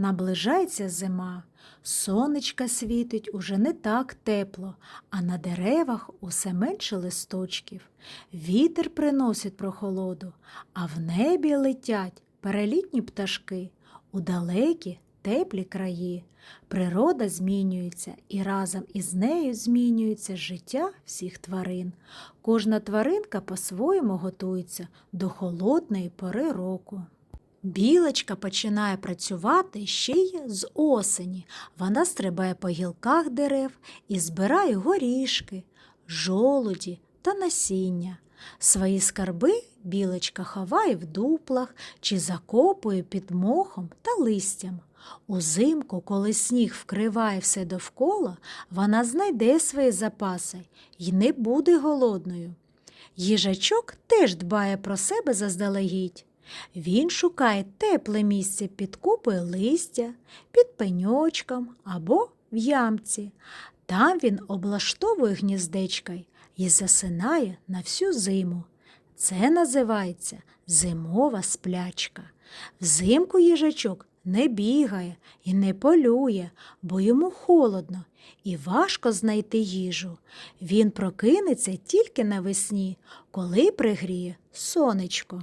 Наближається зима, сонечка світить уже не так тепло, а на деревах усе менше листочків. Вітер приносить прохолоду, а в небі летять перелітні пташки у далекі теплі краї. Природа змінюється, і разом із нею змінюється життя всіх тварин. Кожна тваринка по-своєму готується до холодної пори року. Білочка починає працювати ще й з осені. Вона стрибає по гілках дерев і збирає горішки, жолуді та насіння. Свої скарби білочка ховає в дуплах чи закопує під мохом та листям. Узимку, коли сніг вкриває все довкола, вона знайде свої запаси і не буде голодною. Їжачок теж дбає про себе заздалегідь. Він шукає тепле місце під купою листя, під пеньочком або в ямці. Там він облаштовує гніздечка і засинає на всю зиму. Це називається зимова сплячка. Взимку їжачок не бігає і не полює, бо йому холодно і важко знайти їжу. Він прокинеться тільки навесні, коли пригріє сонечко.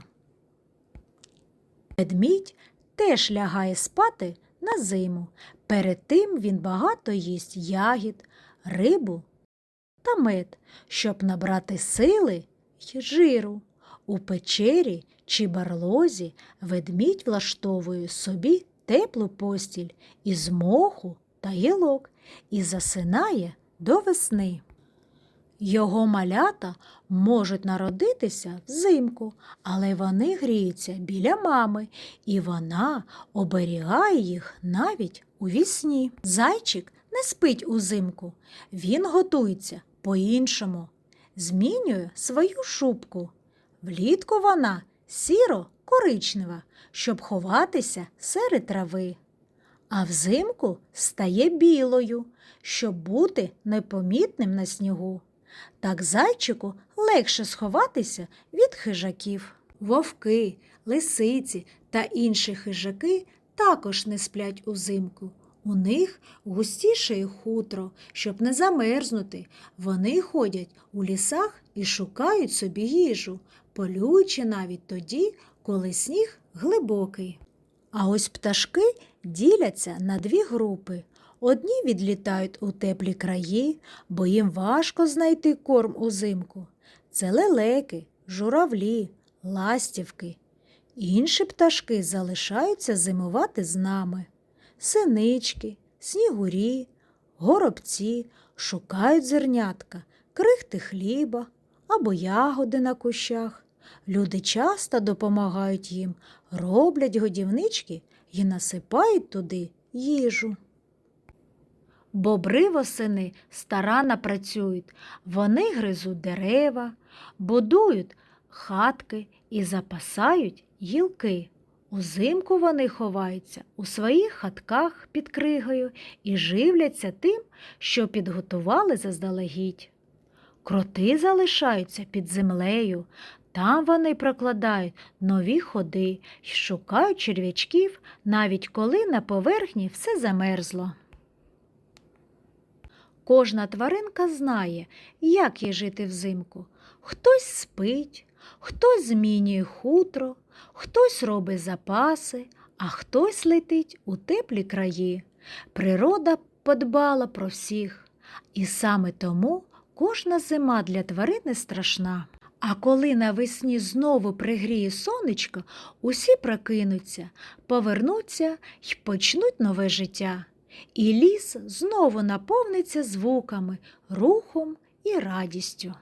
Ведмідь теж лягає спати на зиму. Перед тим він багато їсть ягід, рибу та мед, щоб набрати сили й жиру. У печері чи барлозі ведмідь влаштовує собі теплу постіль із моху та гілок і засинає до весни. Його малята можуть народитися взимку, але вони гріються біля мами, і вона оберігає їх навіть у вісні. Зайчик не спить узимку, він готується по-іншому, змінює свою шубку. Влітку вона сіро-коричнева, щоб ховатися серед трави, а взимку стає білою, щоб бути непомітним на снігу. Так зайчику легше сховатися від хижаків. Вовки, лисиці та інші хижаки також не сплять узимку. У них густіше хутро, щоб не замерзнути. Вони ходять у лісах і шукають собі їжу, полюючи навіть тоді, коли сніг глибокий. А ось пташки діляться на дві групи. Одні відлітають у теплі краї, бо їм важко знайти корм узимку. Це лелеки, журавлі, ластівки. Інші пташки залишаються зимувати з нами. Синички, снігурі, горобці шукають зернятка, крихти хліба або ягоди на кущах. Люди часто допомагають їм, роблять годівнички і насипають туди їжу. Бобри восени старанно працюють, вони гризуть дерева, будують хатки і запасають гілки. Узимку вони ховаються у своїх хатках під кригою і живляться тим, що підготували заздалегідь. Кроти залишаються під землею, там вони прокладають нові ходи й шукають черв'ячків, навіть коли на поверхні все замерзло. Кожна тваринка знає, як їй жити взимку. Хтось спить, хтось змінює хутро, хтось робить запаси, а хтось летить у теплі краї. Природа подбала про всіх, і саме тому кожна зима для тварини страшна. А коли навесні знову пригріє сонечко, усі прокинуться, повернуться й почнуть нове життя. І ліс знову наповниться звуками, рухом і радістю.